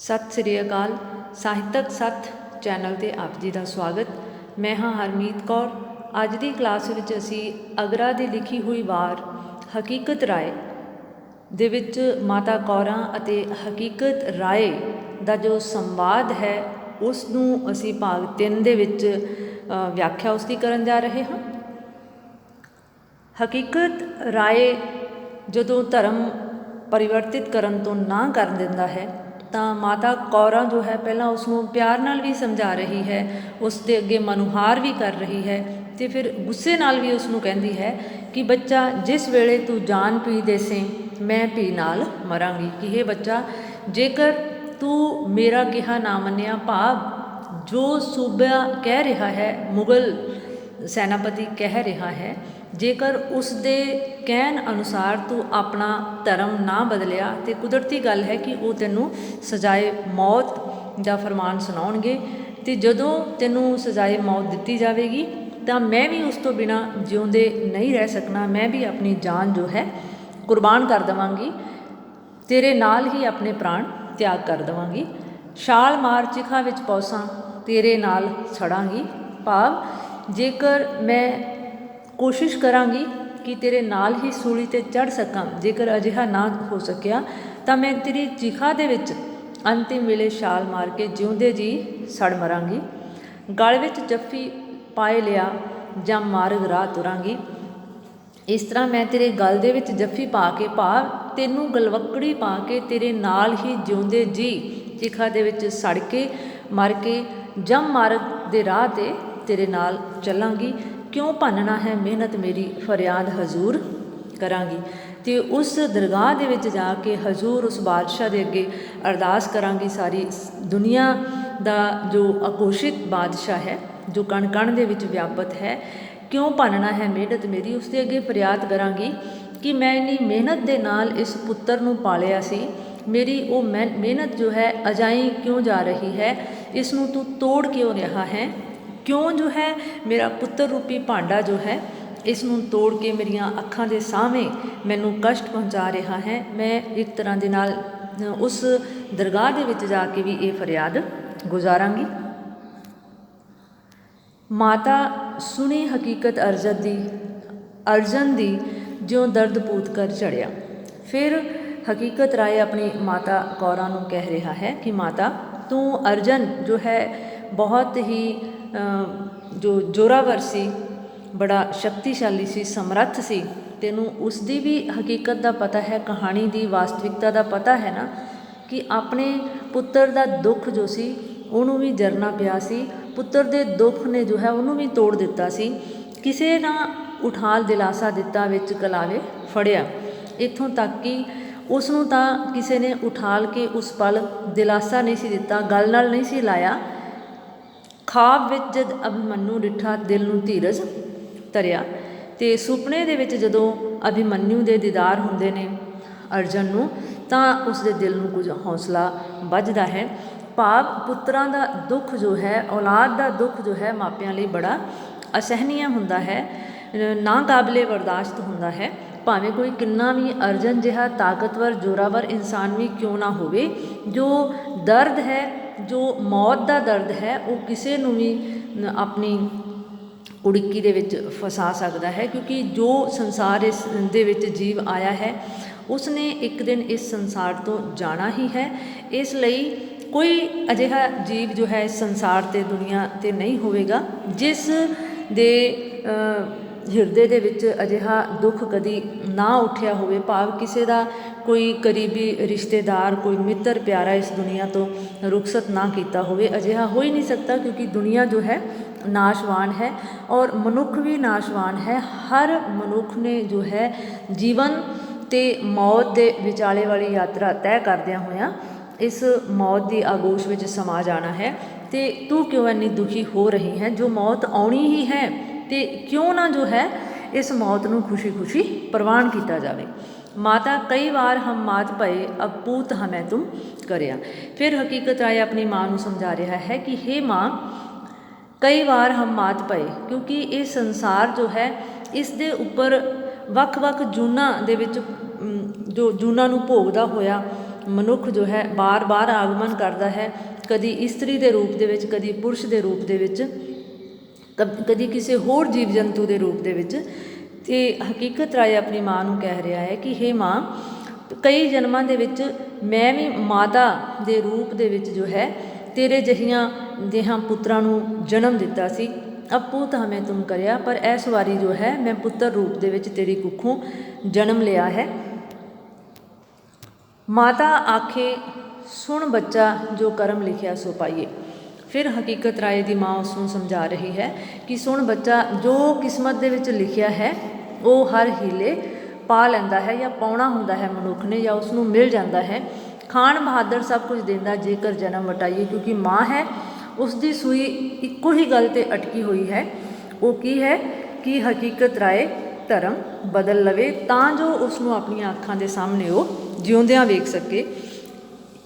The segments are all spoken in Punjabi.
ਸਤਿ ਸ੍ਰੀ ਅਕਾਲ। ਸਾਹਿਤਕ ਸੱਥ ਚੈਨਲ ਤੇ ਆਪ ਜੀ ਦਾ ਸਵਾਗਤ। ਮੈਂ ਹਾਂ ਹਰਮੀਤ ਕੌਰ। ਅੱਜ ਦੀ ਕਲਾਸ ਵਿੱਚ ਅਸੀਂ ਅਗਰਾ ਦੀ ਲਿਖੀ ਹੋਈ ਵਾਰ, ਹਕੀਕਤ ਰਾਏ, ਦੇ ਵਿੱਚ ਮਾਤਾ ਕੌਰਾਂ ਅਤੇ ਹਕੀਕਤ ਰਾਏ ਦਾ ਜੋ ਸੰਵਾਦ ਹੈ, ਉਸ ਨੂੰ ਅਸੀਂ ਭਾਗ 3 ਦੇ ਵਿੱਚ ਵਿਆਖਿਆ ਉਸ ਦੀ ਕਰਨ ਜਾ ਰਹੇ ਹਾਂ। ਹਕੀਕਤ ਰਾਏ ਜਦੋਂ ਧਰਮ ਪਰਿਵਰਤਿਤ ਕਰਨ ਤੋਂ ਨਾ ਕਰ ਦਿੰਦਾ ਹੈ ਤਾਂ ਮਾਤਾ ਕੌਰਾਂ ਜੋ ਹੈ ਪਹਿਲਾਂ ਉਸ ਨੂੰ ਪਿਆਰ ਨਾਲ ਵੀ ਸਮਝਾ ਰਹੀ ਹੈ ਉਸ ਦੇ ਅੱਗੇ ਮਨੁਹਾਰ ਵੀ ਕਰ ਰਹੀ ਹੈ ਤੇ ਫਿਰ ਗੁੱਸੇ ਨਾਲ ਵੀ ਉਸ ਨੂੰ ਕਹਿੰਦੀ ਹੈ ਕਿ ਬੱਚਾ ਜਿਸ ਵੇਲੇ ਤੂੰ ਜਾਨ ਪੀ ਦੇ ਦੇਸੇ ਮੈਂ ਪੀ ਨਾਲ ਮਰਾਂਗੀ। ਕਿ ਇਹ ਬੱਚਾ, ਜੇਕਰ ਤੂੰ ਮੇਰਾ ਕਿਹਾ ਨਾ ਮੰਨਿਆ, ਭਾਵ ਜੋ ਸੂਬਾ ਕਹਿ ਰਿਹਾ ਹੈ, ਮੁਗਲ ਸੈਨਾਪਤੀ ਕਹਿ ਰਿਹਾ ਹੈ ਜੇਕਰ ਉਸ ਦੇ ਕਹਿਣ ਅਨੁਸਾਰ ਤੂੰ ਆਪਣਾ ਧਰਮ ਨਾ ਬਦਲਿਆ, ਤੇ ਕੁਦਰਤੀ ਗੱਲ ਹੈ ਕਿ ਉਹ ਤੈਨੂੰ ਸਜ਼ਾਏ ਮੌਤ ਦਾ ਫਰਮਾਨ ਸੁਣਾਉਣਗੇ, ਤੇ ਜਦੋਂ ਤੈਨੂੰ ਸਜ਼ਾਏ ਮੌਤ ਦਿੱਤੀ ਜਾਵੇਗੀ, ਤਾਂ ਮੈਂ ਵੀ ਉਸ ਤੋਂ ਬਿਨਾ ਜਿਉਂਦੇ ਨਹੀਂ ਰਹਿ ਸਕਣਾ, ਮੈਂ ਵੀ ਆਪਣੀ ਜਾਨ ਜੋ ਹੈ ਕੁਰਬਾਨ ਕਰ ਦਵਾਂਗੀ, ਤੇਰੇ ਨਾਲ ਹੀ ਆਪਣੇ ਪ੍ਰਾਣ ਤਿਆਗ ਕਰ ਦਵਾਂਗੀ, ਛਾਲ ਮਾਰ ਚਿਖਾ ਵਿੱਚ ਪੌਸਾਂ ਤੇਰੇ ਨਾਲ ਛੜਾਂਗੀ, ਭਾਵ ਜੇਕਰ ਮੈਂ ਕੋਸ਼ਿਸ਼ ਕਰਾਂਗੀ ਕਿ ਤੇਰੇ ਨਾਲ ਹੀ ਸੂਲੀ ਤੇ ਚੜ ਸਕਾਂ। ਜੇਕਰ ਅਜਿਹਾ ਨਾ ਹੋ ਸਕਿਆ, ਤਾਂ ਮੈਂ ਤੇਰੀ ਚਿਖਾ ਦੇ ਵਿੱਚ ਅੰਤਿਮ ਵੇਲੇ ਛਾਲ ਮਾਰ ਕੇ ਜਿਉਂਦੇ ਜੀ ਸੜ ਮਰਾਂਗੀ। ਗਲ ਵਿੱਚ ਜੱਫੀ ਪਾਏ ਲਿਆ ਜਾਂ ਮਾਰਗ ਰਾਹ ਤੁਰਾਂਗੀ। ਇਸ ਤਰ੍ਹਾਂ ਮੈਂ ਤੇਰੇ ਗਲ ਦੇ ਵਿੱਚ ਜੱਫੀ ਪਾ ਕੇ ਭਾਵ ਤੈਨੂੰ ਗਲਵੱਕੜੀ ਪਾ ਕੇ ਤੇਰੇ ਨਾਲ ਹੀ ਜਿਉਂਦੇ ਜੀ ਚਿਖਾ ਦੇ ਵਿੱਚ ਸੜ ਕੇ, ਮਰ ਕੇ ਜਮ ਮਾਰਗ ਦੇ ਰਾਹ ਤੇ ਤੇਰੇ ਨਾਲ ਚੱਲਾਂਗੀ। ਕਿਉਂ ਭੰਨਣਾ ਹੈ ਮਿਹਨਤ ਮੇਰੀ ਫਰਿਆਦ ਹਜ਼ੂਰ ਕਰਾਂਗੀ? ਤੇ ਉਸ ਦਰਗਾਹ ਦੇ ਵਿੱਚ ਜਾ ਕੇ ਹਜ਼ੂਰ ਉਸ ਬਾਦਸ਼ਾਹ ਦੇ ਅੱਗੇ ਅਰਦਾਸ ਕਰਾਂਗੀ। ਸਾਰੀ ਦੁਨੀਆ ਦਾ ਜੋ ਅਕੋਸ਼ਿਤ ਬਾਦਸ਼ਾਹ ਹੈ, ਜੋ ਕਣ ਕਣ ਦੇ ਵਿੱਚ ਵਿਆਪਤ ਹੈ, ਕਿਉਂ ਭੰਨਣਾ ਹੈ ਮਿਹਨਤ ਮੇਰੀ? ਉਸ ਦੇ ਅੱਗੇ ਫਰਿਆਦ ਕਰਾਂਗੀ ਕਿ ਮੈਂ ਇੰਨੀ ਮਿਹਨਤ ਦੇ ਨਾਲ ਇਸ ਪੁੱਤਰ ਨੂੰ ਪਾਲਿਆ ਸੀ। ਮੇਰੀ ਉਹ ਮਿਹ- ਮਿਹਨਤ ਜੋ ਹੈ ਅਜਾਈ ਕਿਉਂ ਜਾ ਰਹੀ ਹੈ? ਇਸ ਨੂੰ ਤੂੰ ਤੋੜ ਕਿਉਂ ਰਿਹਾ ਹੈ? ਕਿਉਂ ਜੋ ਹੈ? ਮੇਰਾ ਪੁੱਤਰ ਰੂਪੀ ਭਾਂਡਾ ਜੋ ਹੈ ਇਸ ਨੂੰ ਤੋੜ ਕੇ ਮੇਰੀਆਂ ਅੱਖਾਂ ਦੇ ਸਾਹਮਣੇ ਮੈਨੂੰ ਕਸ਼ਟ ਪਹੁੰਚਾ ਰਿਹਾ ਹੈ। ਮੈਂ ਇੱਕ ਤਰ੍ਹਾਂ ਦੇ ਨਾਲ ਉਸ ਦਰਗਾਹ ਦੇ ਵਿੱਚ ਜਾ ਕੇ ਵੀ ਇਹ ਫਰਿਆਦ ਗੁਜ਼ਾਰਾਂਗੀ। ਮਾਤਾ, ਸੁਣੀ ਹਕੀਕਤ ਅਰਜਨ ਦੀ ਅਰਜਨ ਦੀ ਜਿਉਂ ਦਰਦ ਪੂਤ ਕਰ ਚੜਿਆ। ਫਿਰ ਹਕੀਕਤ ਰਾਏ ਆਪਣੀ ਮਾਤਾ ਕੌਰਾਂ ਨੂੰ ਕਹਿ ਰਿਹਾ ਹੈ ਕਿ, ਮਾਤਾ, ਤੂੰ ਅਰਜਨ ਜੋ ਹੈ ਬਹੁਤ ਹੀ ਜੋ ਜੋਰਾਵਰ ਸੀ, ਬੜਾ ਸ਼ਕਤੀਸ਼ਾਲੀ ਸੀ, ਸਮਰੱਥ ਸੀ, ਤੈਨੂੰ ਉਸ ਦੀ ਵੀ ਹਕੀਕਤ ਦਾ ਪਤਾ ਹੈ, ਕਹਾਣੀ ਦੀ ਵਾਸਤਵਿਕਤਾ ਦਾ ਪਤਾ ਹੈ ਨਾ, ਕਿ ਆਪਣੇ ਪੁੱਤਰ ਦਾ ਦੁੱਖ ਜੋ ਸੀ, ਉਹਨੂੰ ਵੀ ਜਰਨਾ ਪਿਆ ਸੀ, ਪੁੱਤਰ ਦੇ ਦੁੱਖ ਨੇ ਜੋ ਹੈ, ਉਹਨੂੰ ਵੀ ਤੋੜ ਦਿੱਤਾ ਸੀ, ਕਿਸੇ ਨਾ ਉਠਾਲ ਦਿਲਾਸਾ ਦਿੱਤਾ ਵਿੱਚ ਕਲਾਵੇ ਫੜਿਆ। ਇੱਥੋਂ ਤੱਕ ਕਿ ਉਸ ਨੂੰ ਤਾਂ ਕਿਸੇ ਨੇ ਉਠਾਲ ਕੇ ਉਸ ਪਲ ਦਿਲਾਸਾ ਨਹੀਂ ਸੀ ਦਿੱਤਾ, ਗੱਲ ਨਾਲ ਨਹੀਂ ਸੀ ਲਾਇਆ ਖਾਬ ਵਿੱਚ ਜਦ ਅਭਿਮਨੂ ਡਿਠਾ ਦਿਲ ਨੂੰ ਧੀਰਜ ਧਰਿਆ ਤੇ ਸੁਪਨੇ ਦੇ ਵਿੱਚ ਜਦੋਂ ਅਭਿਮਨੂ ਦੇ ਦੀਦਾਰ ਹੁੰਦੇ ਨੇ ਅਰਜਨ ਨੂੰ ਤਾਂ ਉਸ ਦੇ ਦਿਲ ਨੂੰ ਕੁਝ ਹੌਸਲਾ ਵੱਜਦਾ ਹੈ। ਭਾਵ ਪੁੱਤਰਾਂ ਦਾ ਦੁੱਖ ਜੋ ਹੈ ਔਲਾਦ ਦਾ ਦੁੱਖ ਜੋ ਹੈ ਮਾਪਿਆਂ ਲਈ ਬੜਾ ਅਸਹਿਨੀय ਹੁੰਦਾ ਹੈ ਅ, ਨਾ ਕਾਬਲੇ ਬਰਦਾਸ਼ਤ ਹੁੰਦਾ ਹੈ। ਭਾਵੇਂ ਕੋਈ ਕਿੰਨਾ ਵੀ ਅਰਜਨ ਜਿਹਾ ਤਾਕਤਵਰ ਜੋਰਾਵਰ ਇਨਸਾਨ ਵੀ ਕਿਉਂ ਨਾ ਹੋਵੇ ਜੋ ਦਰਦ ਹੈ ਜੋ ਮੌਤ ਦਾ ਦਰਦ ਹੈ, ਉਹ ਕਿਸੇ ਨੂੰ ਵੀ ਆਪਣੀ ਉੜਕੀ ਦੇ ਵਿੱਚ ਫਸਾ ਸਕਦਾ ਹੈ, ਕਿਉਂਕਿ ਜੋ ਸੰਸਾਰ ਇਸ ਦੇ ਵਿੱਚ ਜੀਵ ਆਇਆ ਹੈ ਉਸ ਨੇ ਇੱਕ ਦਿਨ ਇਸ ਸੰਸਾਰ ਤੋਂ ਜਾਣਾ ਹੀ ਹੈ। ਇਸ ਲਈ ਕੋਈ ਅਜਿਹਾ ਜੀਵ ਜੋ ਹੈ, ਇਸ ਸੰਸਾਰ ਤੇ, ਦੁਨੀਆ ਤੇ ਨਹੀਂ ਹੋਵੇਗਾ, ਜਿਸ ਦੇ ਹਿਰਦੇ ਦੇ ਵਿੱਚ ਅਜਿਹਾ ਦੁੱਖ ਕਦੀ ਨਾ ਉੱਠਿਆ ਹੋਵੇ, ਭਾਵ ਕਿਸੇ ਦਾ ਕੋਈ ਕਰੀਬੀ ਰਿਸ਼ਤੇਦਾਰ, ਕੋਈ ਮਿੱਤਰ ਪਿਆਰਾ ਇਸ ਦੁਨੀਆ ਤੋਂ ਰੁਖਸਤ ਨਾ ਕੀਤਾ ਹੋਵੇ। ਅਜਿਹਾ ਹੋ ਹੀ ਨਹੀਂ ਸਕਦਾ ਕਿਉਂਕਿ ਦੁਨੀਆ ਜੋ ਹੈ ਨਾਸ਼ਵਾਨ ਹੈ ਔਰ ਮਨੁੱਖ ਵੀ ਨਾਸ਼ਵਾਨ ਹੈ। ਹਰ ਮਨੁੱਖ ਨੇ ਜੋ ਹੈ ਜੀਵਨ ਤੇ ਮੌਤ ਦੇ ਵਿਚਾਲੇ ਵਾਲੀ ਯਾਤਰਾ ਤੈਅ ਕਰਦਿਆਂ ਹੋਇਆਂ ਇਸ ਮੌਤ ਦੀ ਆਗੋਸ਼ ਵਿੱਚ ਸਮਾ ਜਾਣਾ ਹੈ। ਤੇ ਤੂੰ ਕਿਉਂ ਇੰਨੀ ਦੁਖੀ ਹੋ ਰਹੀ ਹੈ? ਜੋ ਮੌਤ ਆਉਣੀ ਹੀ ਹੈ ਤੇ ਕਿਉਂ ਨਾ ਜੋ ਹੈ, ਇਸ ਮੌਤ ਨੂੰ ਖੁਸ਼ੀ-ਖੁਸ਼ੀ ਪ੍ਰਵਾਨ ਕੀਤਾ ਜਾਵੇ। ਮਾਤਾ, ਕਈ ਵਾਰ ਹਮ ਮਾਤ ਭਏ, ਅਬ ਪੂਤ ਹਮੈ ਤੁਮ ਕਰਿਆ। ਫਿਰ ਹਕੀਕਤ ਰਾਏ ਆਪਣੀ ਮਾਂ ਨੂੰ ਸਮਝਾ ਰਿਹਾ ਹੈ ਕਿ हे ਮਾਂ, ਕਈ ਵਾਰ ਹਮ ਮਾਤ ਪਏ ਕਿਉਂਕਿ ਇਹ ਸੰਸਾਰ ਜੋ ਹੈ, ਇਸ ਦੇ ਉੱਪਰ ਵੱਖ-ਵੱਖ ਜੂਨਾਂ ਦੇ ਵਿੱਚ ਜੋ ਜੂਨਾਂ ਨੂੰ ਭੋਗਦਾ ਹੋਇਆ ਮਨੁੱਖ ਜੋ ਹੈ, ਬਾਰ-ਬਾਰ ਆਗਮਨ ਕਰਦਾ ਹੈ। ਕਦੀ ਇਸਤਰੀ ਦੇ ਰੂਪ ਦੇ ਵਿੱਚ, ਕਦੀ ਪੁਰਸ਼ ਦੇ ਰੂਪ ਦੇ ਵਿੱਚ। ਕਦ- ਕਦੀ ਕਿਸੇ ਹੋਰ ਜੀਵ ਜੰਤੂ ਦੇ ਰੂਪ ਦੇ ਵਿੱਚ ਤੇ ਹਕੀਕਤ ਰਾਏ ਆਪਣੀ ਮਾਂ ਨੂੰ ਕਹਿ ਰਿਹਾ ਹੈ ਕਿ, ਹੇ ਮਾਂ, ਕਈ ਜਨਮਾਂ ਦੇ ਵਿੱਚ ਮੈਂ ਵੀ ਮਾਤਾ ਦੇ ਰੂਪ ਦੇ ਵਿੱਚ ਜੋ ਹੈ, ਤੇਰੇ ਜਹੀਆਂ ਦੇਹਾਂ ਪੁੱਤਰਾਂ ਨੂੰ ਜਨਮ ਦਿੱਤਾ ਸੀ। ਅਪੂਤ ਹਮੇ ਤੁਮ ਕਰਿਆ, ਪਰ ਇਸ ਵਾਰੀ ਜੋ ਹੈ, ਮੈਂ ਪੁੱਤਰ ਰੂਪ ਦੇ ਵਿੱਚ ਤੇਰੀ ਕੁੱਖੋਂ ਜਨਮ ਲਿਆ ਹੈ। ਮਾਤਾ ਆਖੇ, ਸੁਣ ਬੱਚਾ ਜੋ ਕਰਮ ਲਿਖਿਆ ਸੋ ਪਾਈਏ। ਫਿਰ ਹਕੀਕਤ ਰਾਏ ਦੀ ਮਾਂ ਉਸ ਨੂੰ ਸਮਝਾ ਰਹੀ ਹੈ ਕਿ ਸੁਣ ਬੱਚਾ, ਜੋ ਕਿਸਮਤ ਦੇ ਵਿੱਚ ਲਿਖਿਆ ਹੈ, ਉਹ ਹਰ ਹੀਲੇ ਪਾ ਲੈਂਦਾ ਹੈ ਜਾਂ ਪਾਉਣਾ ਹੁੰਦਾ ਹੈ ਮਨੁੱਖ ਨੇ ਜਾਂ ਉਸ ਨੂੰ ਮਿਲ ਜਾਂਦਾ ਹੈ। ਖਾਨ ਬਹਾਦਰ ਸਭ ਕੁਝ ਦਿੰਦਾ ਜੇਕਰ ਜਨਮ ਵਟਾਈਏ, ਕਿਉਂਕਿ ਮਾਂ ਹੈ ਉਸ ਦੀ ਸੂਈ ਇੱਕੋ ਹੀ ਗੱਲ ਤੇ ਅਟਕੀ ਹੋਈ ਹੈ। ਉਹ ਕੀ ਹੈ ਕਿ ਹਕੀਕਤ ਰਾਏ ਧਰਮ ਬਦਲ ਲਵੇ ਤਾਂ ਜੋ ਉਸ ਨੂੰ ਆਪਣੀਆਂ ਅੱਖਾਂ ਦੇ ਸਾਹਮਣੇ ਉਹ ਜਿਉਂਦਿਆਂ ਵੇਖ ਸਕੇ।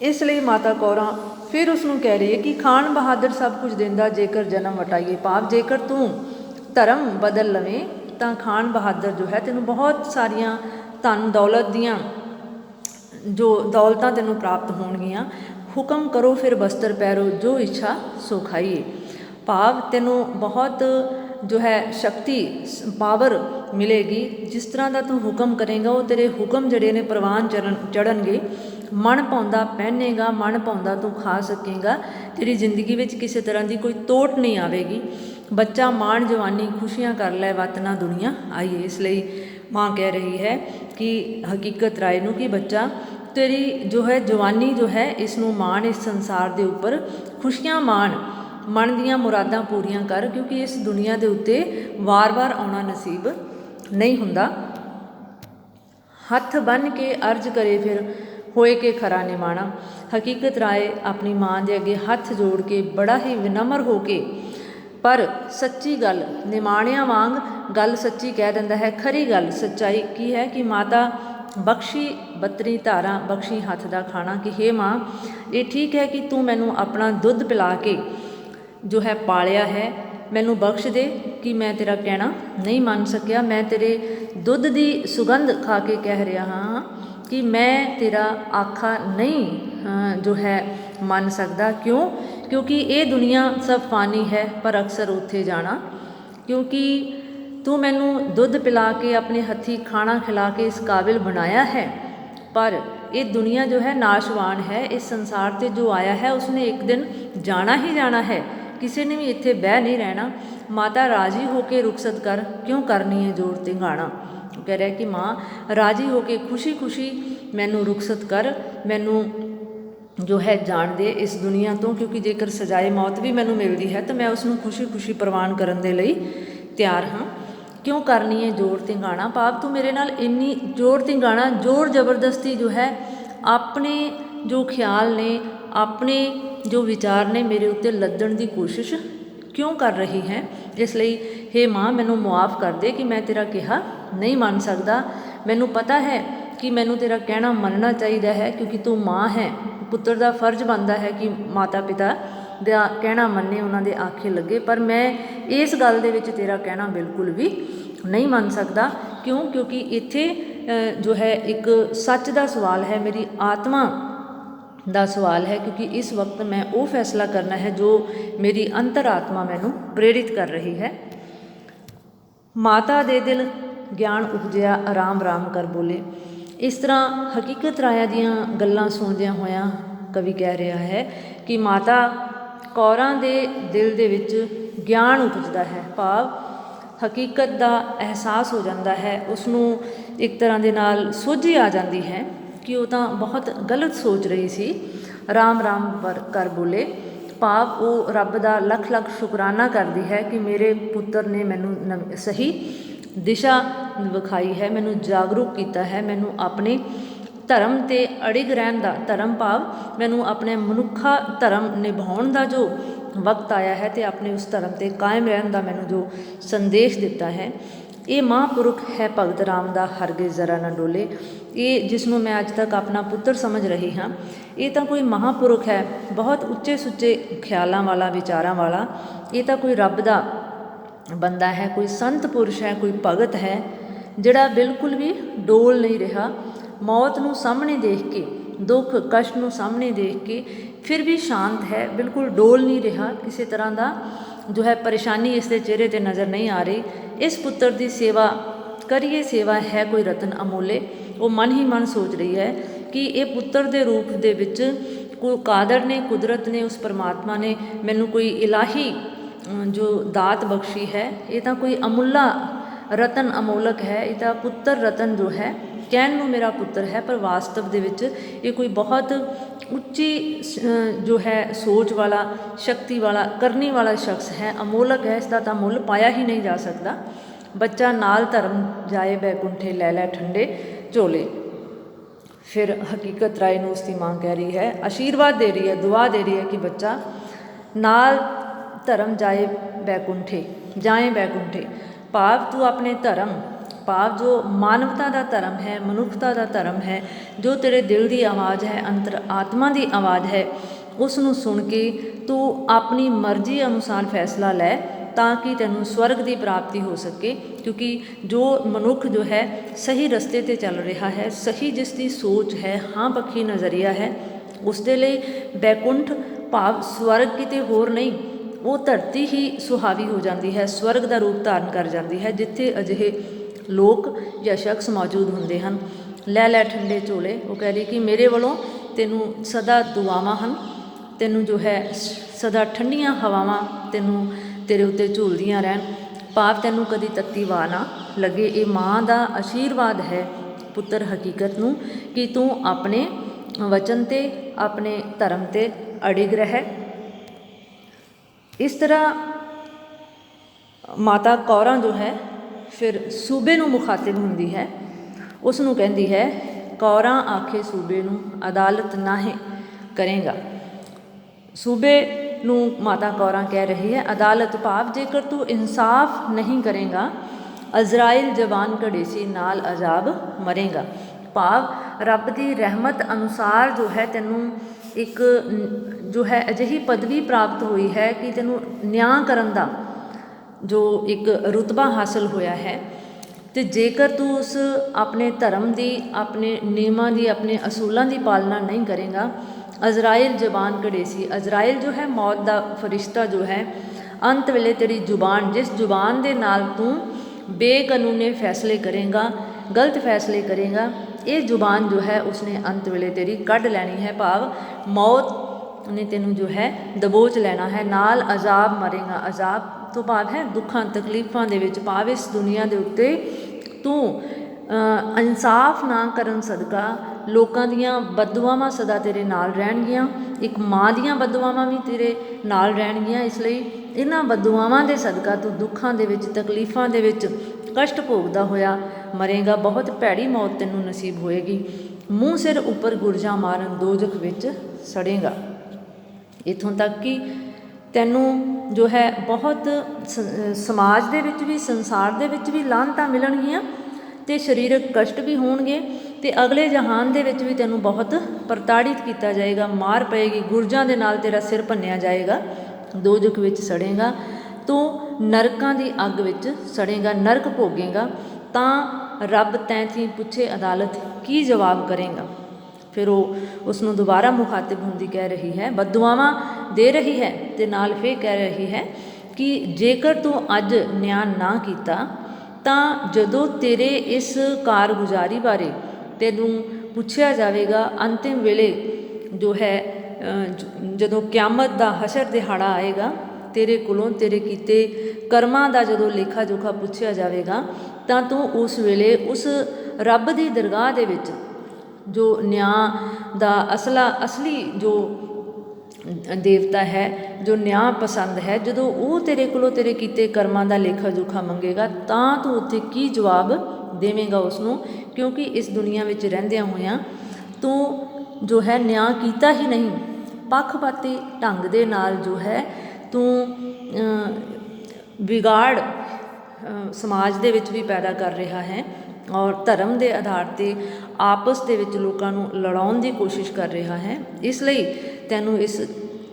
ਇਸ ਲਈ ਮਾਤਾ ਕੌਰਾਂ ਫਿਰ ਉਸ ਨੂੰ ਕਹਿ ਰਹੀ ਹੈ ਕਿ ਖਾਨ ਬਹਾਦਰ ਸਭ ਕੁਝ ਦਿੰਦਾ, ਜੇਕਰ ਜਨਮ ਵਟਾਈਏ ਪਾਪ, ਜੇਕਰ ਤੂੰ ਧਰਮ ਬਦਲ ਲਵੇਂ, ਤਾਂ ਖਾਨ ਬਹਾਦਰ ਜੋ ਹੈ ਤੈਨੂੰ ਬਹੁਤ ਸਾਰੀਆਂ ਧਨ ਦੌਲਤ ਦੀਆਂ ਜੋ ਦੌਲਤਾਂ ਤੈਨੂੰ ਪ੍ਰਾਪਤ ਹੋਣਗੀਆਂ, ਹੁਕਮ ਕਰੋ ਫਿਰ ਬਸਤਰ ਪੈਰੋ ਜੋ ਇੱਛਾ ਸੋ ਖਾਈਏ। ਭਾਵ ਤੈਨੂੰ ਬਹੁਤ ਜੋ ਹੈ ਸ਼ਕਤੀ ਪਾਵਰ ਮਿਲੇਗੀ, ਜਿਸ ਤਰ੍ਹਾਂ ਦਾ ਤੂੰ ਹੁਕਮ ਕਰੇਗਾ, ਉਹ ਤੇਰੇ ਹੁਕਮ ਜਿਹੜੇ ਨੇ ਪ੍ਰਵਾਨ ਚੜਨ ਚੜਨਗੇ ਮਨ ਪਾਉਂਦਾ ਪਹਿਨੇਗਾ, ਮਨ ਪਾਉਂਦਾ ਤੂੰ ਖਾ ਸਕੇਗਾ। ਤੇਰੀ ਜ਼ਿੰਦਗੀ ਵਿੱਚ ਕਿਸੇ ਤਰ੍ਹਾਂ ਦੀ ਕੋਈ ਤੋਟ ਨਹੀਂ ਆਵੇਗੀ। ਬੱਚਾ ਮਾਣ ਜਵਾਨੀ ਖੁਸ਼ੀਆਂ ਕਰ ਲੈ, ਵਤਨਾ ਦੁਨੀਆ ਆਈਏ। ਇਸ ਲਈ ਮਾਂ ਕਹਿ ਰਹੀ ਹੈ ਕਿ ਹਕੀਕਤ ਰਾਏ ਨੂੰ ਕਿ ਬੱਚਾ ਤੇਰੀ ਜੋ ਹੈ ਜਵਾਨੀ ਜੋ ਹੈ, ਇਸ ਨੂੰ ਮਾਣ ਇਸ ਸੰਸਾਰ ਦੇ ਉੱਪਰ ਖੁਸ਼ੀਆਂ ਮਾਣ ਮਨ ਦੀਆਂ ਮੁਰਾਦਾਂ ਪੂਰੀਆਂ ਕਰ, ਕਿਉਂਕਿ ਇਸ ਦੁਨੀਆ ਦੇ ਉੱਤੇ ਵਾਰ-ਵਾਰ ਆਉਣਾ ਨਸੀਬ ਨਹੀਂ ਹੁੰਦਾ। ਹੱਥ ਬੰਨ ਕੇ ਅਰਜ ਕਰੇ ਫਿਰ ਹੋਏ ਕੇ ਖਰਾ ਨਿਮਾਣਾ। ਹਕੀਕਤ ਰਾਏ ਆਪਣੀ ਮਾਂ ਦੇ ਅੱਗੇ ਹੱਥ ਜੋੜ ਕੇ ਬੜਾ ਹੀ ਵਿਨਮਰ ਹੋ ਕੇ, ਪਰ ਸੱਚੀ ਗੱਲ, ਨਿਮਾਣਿਆਂ ਵਾਂਗ ਗੱਲ ਸੱਚੀ ਕਹਿ ਦਿੰਦਾ ਹੈ, ਖਰੀ ਗੱਲ ਸੱਚਾਈ ਕੀ ਹੈ ਕਿ ਮਾਤਾ ਬਖਸ਼ੀ ਬੱਤਰੀ ਧਾਰਾਂ, ਬਖਸ਼ੀ ਹੱਥ ਦਾ ਖਾਣਾ ਕਿ ਹੇ ਮਾਂ, ਇਹ ਠੀਕ ਹੈ ਕਿ ਤੂੰ ਮੈਨੂੰ ਆਪਣਾ ਦੁੱਧ ਪਿਲਾ ਕੇ ਜੋ ਹੈ ਪਾਲਿਆ ਹੈ, ਮੈਨੂੰ ਬਖਸ਼ ਦੇ ਕਿ ਮੈਂ ਤੇਰਾ ਕਹਿਣਾ ਨਹੀਂ ਮੰਨ ਸਕਿਆ। ਮੈਂ ਤੇਰੇ ਦੁੱਧ ਦੀ ਸੁਗੰਧ ਖਾ ਕੇ ਕਹਿ ਰਿਹਾ ਹਾਂ ਕਿ ਮੈਂ ਤੇਰਾ ਆਖਾ ਨਹੀਂ ਜੋ ਹੈ ਮੰਨ ਸਕਦਾ। ਕਿਉਂ? ਕਿਉਂਕਿ ਇਹ ਦੁਨੀਆ ਸਭ ਫਾਨੀ ਹੈ, ਪਰ ਅਕਸਰ ਉੱਥੇ ਜਾਣਾ। ਕਿਉਂਕਿ ਤੂੰ ਮੈਨੂੰ ਦੁੱਧ ਪਿਲਾ ਕੇ ਆਪਣੇ ਹੱਥੀ ਖਾਣਾ ਖਿਲਾ ਕੇ ਇਸ ਕਾਬਿਲ ਬਣਾਇਆ ਹੈ, ਪਰ ਇਹ ਦੁਨੀਆ ਜੋ ਹੈ ਨਾਸ਼ਵਾਨ ਹੈ। ਇਸ ਸੰਸਾਰ ਤੇ ਜੋ ਆਇਆ ਹੈ, ਉਸਨੇ ਇੱਕ ਦਿਨ ਜਾਣਾ ਹੀ ਜਾਣਾ ਹੈ। ਕਿਸੇ ਨੇ ਵੀ ਇੱਥੇ ਬਹਿ ਨਹੀਂ ਰਹਿਣਾ, ਮਾਤਾ ਰਾਜੀ ਹੋ ਕੇ ਰੁਖਸਤ ਕਰ, ਕਿਉਂ ਕਰਨੀ ਹੈ ਜੋਰ ਤੇ ਗਾਣਾ ਕਹਿ ਰਿਹਾ ਕਿ ਮਾਂ, ਰਾਜੀ ਹੋ ਕੇ ਖੁਸ਼ੀ-ਖੁਸ਼ੀ ਮੈਨੂੰ ਰੁਖਸਤ ਕਰ, ਮੈਨੂੰ ਜੋ ਹੈ ਜਾਣ ਦੇ ਇਸ ਦੁਨੀਆ ਤੋਂ, ਕਿਉਂਕਿ ਜੇਕਰ ਸਜ਼ਾਏ ਮੌਤ ਵੀ ਮੈਨੂੰ ਮਿਲਦੀ ਹੈ, ਤਾਂ ਮੈਂ ਉਸ ਨੂੰ ਖੁਸ਼ੀ-ਖੁਸ਼ੀ ਪ੍ਰਵਾਨ ਕਰਨ ਦੇ ਲਈ ਤਿਆਰ ਹਾਂ। ਕਿਉਂ ਕਰਨੀ ਹੈ ਜੋਰ 'ਤੇ ਗਾਣਾ ਪਾਪ, ਤੂੰ ਮੇਰੇ ਨਾਲ ਇੰਨੀ ਜੋਰ 'ਤੇ ਗਾਣਾ ਜੋਰ ਜ਼ਬਰਦਸਤੀ ਜੋ ਹੈ, ਆਪਣੇ ਜੋ ਖਿਆਲ ਨੇ ਆਪਣੇ ਜੋ ਵਿਚਾਰ ਨੇ ਮੇਰੇ ਉੱਤੇ ਲੱਦਣ ਦੀ ਕੋਸ਼ਿਸ਼ ਕਿਉਂ ਕਰ ਰਹੀ ਹੈ? ਇਸ ਲਈ हे ਮਾਂ, ਮੈਨੂੰ ਮੁਆਫ ਕਰ ਦੇ ਕਿ ਮੈਂ ਤੇਰਾ ਕਿਹਾ ਨਹੀਂ ਮੰਨ ਸਕਦਾ। ਮੈਨੂੰ ਪਤਾ ਹੈ ਕਿ ਮੈਨੂੰ ਤੇਰਾ ਕਹਿਣਾ ਮੰਨਣਾ ਚਾਹੀਦਾ ਹੈ ਕਿਉਂਕਿ ਤੂੰ ਮਾਂ ਹੈ। ਪੁੱਤਰ ਦਾ ਫਰਜ਼ ਬਣਦਾ ਹੈ ਕਿ ਮਾਤਾ ਪਿਤਾ ਦਾ ਕਹਿਣਾ ਮੰਨੇ, ਉਹਨਾਂ ਦੇ ਆਖੇ ਲੱਗੇ। ਪਰ ਮੈਂ ਇਸ ਗੱਲ ਦੇ ਵਿੱਚ ਤੇਰਾ ਕਹਿਣਾ ਬਿਲਕੁਲ ਵੀ ਨਹੀਂ ਮੰਨ ਸਕਦਾ। ਕਿਉਂ? ਕਿਉਂਕਿ ਇੱਥੇ ਜੋ ਹੈ, ਇੱਕ ਸੱਚ ਦਾ ਸਵਾਲ ਹੈ। ਮੇਰੀ ਆਤਮਾ ਦਾ ਸਵਾਲ ਹੈ ਕਿਉਂਕਿ ਇਸ ਵਕਤ ਮੈਂ ਉਹ ਫੈਸਲਾ ਕਰਨਾ ਹੈ ਜੋ ਮੇਰੀ ਅੰਤਰਾਤਮਾ ਮੈਨੂੰ ਪ੍ਰੇਰਿਤ ਕਰ ਰਹੀ ਹੈ। ਮਾਤਾ ਦੇ ਦਿਲ ਗਿਆਨ ਉਪਜਿਆ, ਆਰਾਮ ਆਰਾਮ ਕਰ ਬੋਲੇ। ਇਸ ਤਰ੍ਹਾਂ ਹਕੀਕਤ ਰਾਇਆ ਦੀਆਂ ਗੱਲਾਂ ਸੁਣਦਿਆਂ ਹੋਇਆਂ ਕਵੀ ਕਹਿ ਰਿਹਾ ਹੈ ਕਿ ਮਾਤਾ ਕੌਰਾਂ ਦੇ ਦਿਲ ਦੇ ਵਿੱਚ ਗਿਆਨ ਉਪਜਦਾ ਹੈ। ਭਾਵ ਹਕੀਕਤ ਦਾ ਅਹਿਸਾਸ ਹੋ ਜਾਂਦਾ ਹੈ ਉਸ ਨੂੰ ਇੱਕ ਤਰ੍ਹਾਂ ਦੇ ਨਾਲ ਸੋਝੀ ਆ ਜਾਂਦੀ ਹੈ। ਕਿ ਉਹ ਤਾਂ ਬਹੁਤ ਗਲਤ ਸੋਚ ਰਹੀ ਸੀ। ਰਾਮ ਰਾਮ ਪਰ ਕਰ ਬੋਲੇ। ਭਾਵ ਉਹ ਰੱਬ ਦਾ ਲੱਖ ਲੱਖ ਸ਼ੁਕਰਾਨਾ ਕਰਦੀ ਹੈ ਕਿ ਮੇਰੇ ਪੁੱਤਰ ਨੇ ਮੈਨੂੰ ਨਵ- ਸਹੀ ਦਿਸ਼ਾ ਵਿਖਾਈ ਹੈ, ਮੈਨੂੰ ਜਾਗਰੂਕ ਕੀਤਾ ਹੈ। ਮੈਨੂੰ ਆਪਣੇ ਧਰਮ ਤੇ ਅੜਿਗ ਰਹਿਣ ਦਾ ਧਰਮ ਭਾਵ, ਮੈਨੂੰ ਆਪਣੇ ਮਨੁੱਖਾ ਧਰਮ ਨਿਭਾਉਣ ਦਾ ਜੋ ਵਕਤ ਆਇਆ ਹੈ ਤੇ ਆਪਣੇ ਉਸ ਧਰਮ ਤੇ ਕਾਇਮ ਰਹਿਣ ਦਾ ਮੈਨੂੰ ਜੋ ਸੰਦੇਸ਼ ਦਿੱਤਾ ਹੈ। ਇਹ ਮਹਾਂਪੁਰਖ ਹੈ ਭਗਤ ਰਾਮ ਦਾ ਹਰਗੇ ਜ਼ਰਾ ਨਾ ਡੋਲੇ। ਇਹ ਜਿਸ ਨੂੰ ਮੈਂ ਅੱਜ ਤੱਕ ਆਪਣਾ ਪੁੱਤਰ ਸਮਝ ਰਹੀ ਹਾਂ। ਇਹ ਤਾਂ ਕੋਈ ਮਹਾਂਪੁਰਖ ਹੈ, ਬਹੁਤ ਉੱਚੇ ਸੁੱਚੇ ਖਿਆਲਾਂ ਵਾਲਾ, ਵਿਚਾਰਾਂ ਵਾਲਾ। ਇਹ ਤਾਂ ਕੋਈ ਰੱਬ ਦਾ ਬੰਦਾ ਹੈ, ਕੋਈ ਸੰਤ ਪੁਰਸ਼ ਹੈ, ਕੋਈ ਭਗਤ ਹੈ, ਜਿਹੜਾ ਬਿਲਕੁਲ ਵੀ ਡੋਲ ਨਹੀਂ ਰਿਹਾ। ਮੌਤ ਨੂੰ ਸਾਹਮਣੇ ਦੇਖ ਕੇ, ਦੁੱਖ, ਕਸ਼ਟ ਨੂੰ ਸਾਹਮਣੇ ਦੇਖ ਕੇ ਫਿਰ ਵੀ ਸ਼ਾਂਤ ਹੈ, ਬਿਲਕੁਲ ਡੋਲ ਨਹੀਂ ਰਿਹਾ। ਕਿਸੇ ਤਰ੍ਹਾਂ ਦਾ ਜੋ ਹੈ ਪਰੇਸ਼ਾਨੀ ਇਸ ਦੇ ਚਿਹਰੇ ਤੇ ਨਜ਼ਰ ਨਹੀਂ ਆ ਰਹੀ। ਇਸ ਪੁੱਤਰ ਦੀ ਸੇਵਾ, ਕਰੀਏ ਸੇਵਾ ਹੈ ਕੋਈ ਰਤਨ ਅਮੋਲੇ। ਉਹ ਮਨ ਹੀ ਮਨ ਸੋਚ ਰਹੀ ਹੈ ਕਿ ਇਹ ਪੁੱਤਰ ਦੇ ਰੂਪ ਦੇ ਵਿੱਚ ਕੋਈ ਕਾਦਰ ਨੇ, ਕੁਦਰਤ ਨੇ, ਉਸ ਪਰਮਾਤਮਾ ਨੇ ਮੈਨੂੰ ਕੋਈ ਇਲਾਹੀ ਜੋ ਦਾਤ ਬਖਸ਼ੀ ਹੈ, ਇਹ ਤਾਂ ਕੋਈ ਅਮੁੱਲਾ ਰਤਨ ਅਮੋਲਕ ਹੈ, ਇਹ ਤਾਂ ਪੁੱਤਰ ਰਤਨ ਜੋ ਹੈ ਕਹਿਣ ਨੂੰ ਮੇਰਾ ਪੁੱਤਰ ਹੈ, ਪਰ ਵਾਸਤਵ ਦੇ ਵਿੱਚ ਇਹ ਕੋਈ ਬਹੁਤ ਉੱਚੀ ਜੋ ਹੈ, ਸੋਚ ਵਾਲਾ, ਸ਼ਕਤੀ ਵਾਲਾ, ਕਰਨੀ ਵਾਲਾ ਸ਼ਖਸ ਹੈ, ਅਮੋਲਕ ਹੈ ਇਸ ਦਾ ਤਾਂ ਮੁੱਲ ਪਾਇਆ ਹੀ ਨਹੀਂ ਜਾ ਸਕਦਾ। ਬੱਚਾ ਨਾਲ ਧਰਮ ਜਾਏ, ਬੈਕੁੰਠੇ ਲੈ ਲੈ, ਠੰਡੇ ਝੋਲੇ। ਫਿਰ ਹਕੀਕਤ ਰਾਏ ਨੂੰ ਉਸ ਦੀ ਮਾਂ ਕਹਿ ਰਹੀ ਹੈ, ਆਸ਼ੀਰਵਾਦ ਦੇ ਰਹੀ ਹੈ, ਦੁਆ ਦੇ ਰਹੀ ਹੈ ਕਿ ਬੱਚਾ ਨਾਲ ਧਰਮ ਜਾਏ, ਬੈਕੁੰਠੇ ਜਾਏ ਬੈਕੁੰਠੇ। ਭਾਵ ਤੂੰ ਆਪਣੇ ਧਰਮ ਭਾਵ ਜੋ ਮਾਨਵਤਾ ਦਾ ਧਰਮ ਹੈ, ਮਨੁੱਖਤਾ ਦਾ ਧਰਮ ਹੈ, ਜੋ ਤੇਰੇ ਦਿਲ ਦੀ ਆਵਾਜ਼ ਹੈ, ਅੰਤਰ ਆਤਮਾ ਦੀ ਆਵਾਜ਼ ਹੈ ਉਸ ਨੂੰ ਸੁਣ ਕੇ ਤੂੰ ਆਪਣੀ ਮਰਜ਼ੀ ਅਨੁਸਾਰ ਫੈਸਲਾ ਲੈ ਤਾਂ ਕਿ ਤੈਨੂੰ ਸਵਰਗ ਦੀ ਪ੍ਰਾਪਤੀ ਹੋ ਸਕੇ। ਕਿਉਂਕਿ ਜੋ ਮਨੁੱਖ ਜੋ ਹੈ, ਸਹੀ ਰਸਤੇ ਤੇ ਚੱਲ ਰਿਹਾ ਹੈ, ਸਹੀ ਜਿਸ ਦੀ ਸੋਚ ਹੈ, ਹਾਂ ਪੱਖੀ ਨਜ਼ਰੀਆ ਹੈ, ਉਸ ਦੇ ਲਈ ਬੈਕੁੰਠ ਭਾਵ ਸਵਰਗ ਕਿਤੇ ਹੋਰ ਨਹੀਂ, ਉਹ ਧਰਤੀ ਹੀ ਸੁਹਾਵੀ ਹੋ ਜਾਂਦੀ ਹੈ, ਸਵਰਗ ਦਾ ਰੂਪ ਧਾਰਨ ਕਰ ਜਾਂਦੀ ਹੈ, ਜਿੱਥੇ ਅਜਿਹੇ ਲੋਕ ਜਾਂ ਸ਼ਖਸ ਮੌਜੂਦ ਹੁੰਦੇ ਹਨ। ਲੈ ਲੈ ਠੰਡੇ ਝੋਲੇ, ਉਹ ਕਹਿ ਰਹੀ ਕਿ ਮੇਰੇ ਵੱਲੋਂ ਤੈਨੂੰ ਸਦਾ ਦੁਆਵਾਂ ਹਨ। ਤੈਨੂੰ ਜੋ ਹੈ ਸਦਾ ਠੰਡੀਆਂ ਹਵਾਵਾਂ ਤੈਨੂੰ ਤੇਰੇ ਉੱਤੇ ਝੂਲਦੀਆਂ ਰਹਿਣ। ਭਾਵ ਤੈਨੂੰ ਕਦੀ ਤੱਤੀ ਵਾ ਨਾ ਲੱਗੇ। ਇਹ ਮਾਂ ਦਾ ਆਸ਼ੀਰਵਾਦ ਹੈ ਪੁੱਤਰ ਹਕੀਕਤ ਨੂੰ ਕਿ ਤੂੰ ਆਪਣੇ ਵਚਨ ਤੇ, ਆਪਣੇ ਧਰਮ ਤੇ ਅੜਿਗ ਰਹਿ। ਇਸ ਤਰ੍ਹਾਂ ਮਾਤਾ ਕੌਰਾਂ ਜੋ ਹੈ ਫਿਰ ਸੂਬੇ ਨੂੰ ਮੁਖਾਤਿਬ ਹੁੰਦੀ ਹੈ। ਉਸ ਨੂੰ ਕਹਿੰਦੀ ਹੈ, ਕੌਰਾਂ ਆਖੇ ਸੂਬੇ ਨੂੰ ਅਦਾਲਤ ਨਾਹੀਂ ਕਰੇਗਾ। ਸੂਬੇ ਨੂੰ ਮਾਤਾ ਕੌਰਾਂ ਕਹਿ ਰਹੀ ਹੈ, ਅਦਾਲਤ ਭਾਵ ਜੇਕਰ ਤੂੰ ਇਨਸਾਫ ਨਹੀਂ ਕਰੇਗਾ, ਅਜ਼ਰਾਇਲ ਜਵਾਨ ਘੜੇਸੀ ਨਾਲ ਅਜ਼ਾਬ ਮਰੇਗਾ। ਭਾਵ ਰੱਬ ਦੀ ਰਹਿਮਤ ਅਨੁਸਾਰ ਜੋ ਹੈ ਤੈਨੂੰ ਇੱਕ ਜੋ ਹੈ ਅਜਿਹੀ ਪਦਵੀ ਪ੍ਰਾਪਤ ਹੋਈ ਹੈ ਕਿ ਤੈਨੂੰ ਨਿਆਂ ਕਰਨ ਦਾ ਜੋ ਇੱਕ ਰੁਤਬਾ ਹਾਸਲ ਹੋਇਆ ਹੈ, ਤੇ ਜੇਕਰ ਤੂੰ ਉਸ ਆਪਣੇ ਧਰਮ ਦੀ, ਆਪਣੇ ਨਿਯਮਾਂ ਦੀ, ਆਪਣੇ ਅਸੂਲਾਂ ਦੀ ਪਾਲਣਾ ਨਹੀਂ ਕਰੇਗਾ, ਅਜ਼ਰਾਇਲ ਜ਼ਬਾਨ ਘੜੇ ਸੀ। ਅਜ਼ਰਾਇਲ ਜੋ ਹੈ, ਮੌਤ ਦਾ ਫਰਿਸ਼ਤਾ ਜੋ ਹੈ, ਅੰਤ ਵੇਲੇ ਤੇਰੀ ਜ਼ੁਬਾਨ, ਜਿਸ ਜ਼ੁਬਾਨ ਦੇ ਨਾਲ ਤੂੰ ਬੇਕਾਨੂੰਨੇ ਫੈਸਲੇ ਕਰੇਗਾ, ਗਲਤ ਫੈਸਲੇ ਕਰੇਗਾ, ਇਹ ਜ਼ੁਬਾਨ ਜੋ ਹੈ, ਉਸਨੇ ਅੰਤ ਵੇਲੇ ਤੇਰੀ ਕੱਢ ਲੈਣੀ ਹੈ। ਭਾਵ ਮੌਤ ਨੇ ਤੈਨੂੰ ਜੋ ਹੈ, ਦਬੋਚ ਲੈਣਾ ਹੈ। ਨਾਲ ਅਜ਼ਾਬ ਮਰੇਗਾ। ਅਜ਼ਾਬ ਤੋਂ ਭਾਵ ਹੈ, ਦੁੱਖਾਂ, ਤਕਲੀਫਾਂ ਦੇ ਵਿੱਚ ਭਾਵ ਇਸ ਦੁਨੀਆ ਦੇ ਉੱਤੇ ਤੂੰ ਇਨਸਾਫ ਨਾ ਕਰਨ ਸਦਕਾ ਲੋਕਾਂ ਦੀਆਂ ਬਦਦੁਆਵਾਂ ਸਦਾ ਤੇਰੇ ਨਾਲ ਰਹਿਣਗੀਆਂ, ਇੱਕ ਮਾਂ ਦੀਆਂ ਬਦਦੁਆਵਾਂ ਵੀ ਤੇਰੇ ਨਾਲ ਰਹਿਣਗੀਆਂ, ਇਸ ਲਈ ਇਹਨਾਂ ਬਦਦੁਆਵਾਂ ਦੇ ਸਦਕਾ ਤੂੰ ਦੁੱਖਾਂ ਦੇ ਵਿੱਚ, ਤਕਲੀਫਾਂ ਦੇ ਵਿੱਚ ਕਸ਼ਟ ਭੋਗਦਾ ਹੋਇਆ ਮਰੇਗਾ, ਬਹੁਤ ਭੈੜੀ ਮੌਤ ਤੈਨੂੰ ਨਸੀਬ ਹੋਏਗੀ। ਮੂੰਹ ਸਿਰ ਉੱਪਰ ਗੁਰਜਾ ਮਾਰਨ ਦੋਜਖ ਵਿੱਚ ਸੜੇਗਾ। ਇਥੋਂ ਤੱਕ ਕਿ ਤੈਨੂੰ ਜੋ ਹੈ ਬਹੁਤ ਸ- ਸਮਾਜ ਦੇ ਵਿੱਚ ਵੀ, ਸੰਸਾਰ ਦੇ ਵਿੱਚ ਵੀ ਲਾਹਨਤਾਂ ਮਿਲਣਗੀਆਂ ਤੇ ਸਰੀਰਕ ਕਸ਼ਟ ਵੀ ਹੋਣਗੇ ਤੇ ਅਗਲੇ ਜਹਾਨ ਦੇ ਵਿੱਚ ਵੀ ਤੈਨੂੰ ਬਹੁਤ ਪ੍ਰਤਾੜਿਤ ਕੀਤਾ ਜਾਏਗਾ, ਮਾਰ ਪਏਗੀ, ਗੁਰਜਾਂ ਦੇ ਨਾਲ ਤੇਰਾ ਸਿਰ ਭੰਨਿਆ ਜਾਏਗਾ, ਦੋਜਖ ਵਿੱਚ ਸੜੇਗਾ, ਤੂੰ ਨਰਕਾਂ ਦੀ ਅੱਗ ਵਿੱਚ ਸੜੇਗਾ, ਨਰਕ ਭੋਗੇਗਾ, ਤਾਂ ਰੱਬ ਤੈਂਥੀ ਪੁੱਛੇ ਅਦਾਲਤ ਕੀ ਜਵਾਬ ਕਰੇਗਾ? ਫਿਰ ਉਹ ਉਸ ਨੂੰ ਦੁਬਾਰਾ ਮੁਖਾਤਿਬ ਹੁੰਦੀ ਕਹਿ ਰਹੀ ਹੈ ਬਦਦੁਆਵਾਂ ਦੇ ਰਹੀ ਹੈ ਤੇ ਨਾਲ ਫੇਰ ਕਹਿ ਰਹੀ ਹੈ ਕਿ ਜੇਕਰ ਤੂੰ ਅੱਜ ਨਿਆਂ ਨਾ ਕੀਤਾ, ਤਾਂ ਜਦੋਂ ਤੇਰੇ ਇਸ ਕਾਰਗੁਜ਼ਾਰੀ ਬਾਰੇ ਤੈਨੂੰ ਪੁੱਛਿਆ ਜਾਵੇਗਾ, ਅੰਤਿਮ ਵੇਲੇ ਜੋ ਹੈ ਜਦੋਂ ਕਿਆਮਤ ਦਾ ਹਸ਼ਰ ਦਿਹਾੜਾ ਆਏਗਾ, ਤੇਰੇ ਕੋਲੋਂ ਤੇਰੇ ਕੀਤੇ ਕਰਮਾਂ ਦਾ ਜਦੋਂ ਲੇਖਾ ਜੋਖਾ ਪੁੱਛਿਆ ਜਾਵੇਗਾ, ਤਾਂ ਤੂੰ ਉਸ ਵੇਲੇ ਉਸ ਰੱਬ ਦੀ ਦਰਗਾਹ ਦੇ ਵਿੱਚ ਜੋ ਨਿਆਂ ਦਾ ਅਸਲਾ, ਅਸਲੀ ਜੋ ਦੇਵਤਾ ਹੈ, ਜੋ ਨਿਆਂ ਪਸੰਦ ਹੈ, ਜਦੋਂ ਉਹ ਤੇਰੇ ਕੋਲੋਂ ਤੇਰੇ ਕੀਤੇ ਕਰਮਾਂ ਦਾ ਲੇਖਾ ਜੋਖਾ ਮੰਗੇਗਾ, ਤਾਂ ਤੂੰ ਉੱਥੇ ਕੀ ਜਵਾਬ ਦੇਵੇਂਗਾ ਉਸ ਨੂੰ ਕਿਉਂਕਿ ਇਸ ਦੁਨੀਆ ਵਿੱਚ ਰਹਿੰਦਿਆਂ ਹੋਇਆਂ ਤੂੰ ਜੋ ਹੈ ਨਿਆਂ ਕੀਤਾ ਹੀ ਨਹੀਂ, ਪੱਖਪਾਤੀ ਢੰਗ ਦੇ ਨਾਲ ਜੋ ਹੈ ਤੂੰ ਵਿਗਾੜ ਸਮਾਜ ਦੇ ਵਿੱਚ ਵੀ ਪੈਦਾ ਕਰ ਰਿਹਾ ਹੈ ਔਰ ਧਰਮ ਦੇ ਆਧਾਰ ਤੇ ਆਪਸ ਦੇ ਵਿੱਚ ਲੋਕਾਂ ਨੂੰ ਲੜਾਉਣ ਦੀ ਕੋਸ਼ਿਸ਼ ਕਰ ਰਿਹਾ ਹੈ। ਇਸ ਲਈ ਤੈਨੂੰ ਇਸ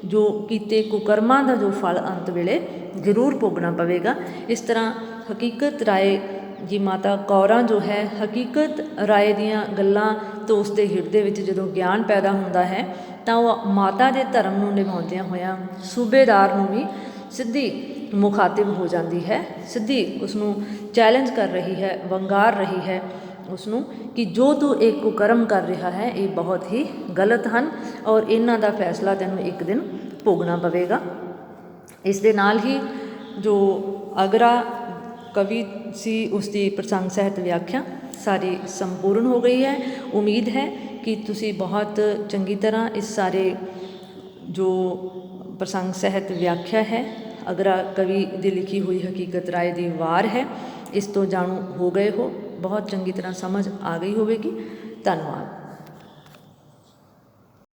ਜੋ ਕੀਤੇ ਕੁਕਰਮਾਂ ਦਾ ਜੋ ਫਲ ਅੰਤ ਵੇਲੇ ਜ਼ਰੂਰ ਭੋਗਣਾ ਪਵੇਗਾ। ਇਸ ਤਰ੍ਹਾਂ ਹਕੀਕਤ ਰਾਏ ਜੀ ਮਾਤਾ ਕੌਰਾਂ ਜੋ ਹੈ, ਹਕੀਕਤ ਰਾਏ ਦੀਆਂ ਗੱਲਾਂ ਤੋਂ ਉਸ ਦੇ ਹਿਰਦੇ ਵਿੱਚ ਜਦੋਂ ਗਿਆਨ ਪੈਦਾ ਹੁੰਦਾ ਹੈ, ਤਾਂ ਉਹ ਮਾਤਾ ਦੇ ਧਰਮ ਨੂੰ ਨਿਭਾਉਂਦਿਆਂ ਹੋਇਆਂ ਸੂਬੇਦਾਰ ਨੂੰ ਵੀ ਸਿੱਧੀ ਮੁਖਾਤਿਬ ਹੋ ਜਾਂਦੀ ਹੈ, ਸਿੱਧੀ ਉਸ ਨੂੰ ਚੈਲੰਜ ਕਰ ਰਹੀ ਹੈ, ਵੰਗਾਰ ਰਹੀ ਹੈ। ਉਸ ਨੂੰ ਕਿ ਜੋ ਤੂੰ ਇਹ ਕੁਕਰਮ ਕਰ ਰਿਹਾ ਹੈ, ਇਹ ਬਹੁਤ ਹੀ ਗਲਤ ਹਨ ਔਰ ਇਹਨਾਂ ਦਾ ਫੈਸਲਾ ਤੈਨੂੰ ਇੱਕ ਦਿਨ ਭੋਗਣਾ ਪਵੇਗਾ। ਇਸ ਦੇ ਨਾਲ ਹੀ ਜੋ ਅਗਰਾ ਕਵੀ ਸੀ ਉਸ ਦੀ ਪ੍ਰਸੰਗ ਸਹਿਤ ਵਿਆਖਿਆ ਸਾਰੀ ਸੰਪੂਰਨ ਹੋ ਗਈ ਹੈ। ਉਮੀਦ ਹੈ ਕਿ ਤੁਸੀਂ ਬਹੁਤ ਚੰਗੀ ਤਰ੍ਹਾਂ ਇਸ ਸਾਰੇ ਜੋ ਪ੍ਰਸੰਗ ਸਹਿਤ ਵਿਆਖਿਆ ਹੈ, ਅਗਰਾ ਕਵੀ ਦੀ ਲਿਖੀ ਹੋਈ ਹਕੀਕਤ ਰਾਏ ਦੀ ਵਾਰ ਹੈ, ਇਸ ਤੋਂ ਜਾਣੂ ਹੋ ਗਏ ਹੋ। ਬਹੁਤ ਚੰਗੀ ਤਰ੍ਹਾਂ ਸਮਝ ਆ ਗਈ ਹੋਵੇਗੀ। ਧੰਨਵਾਦ।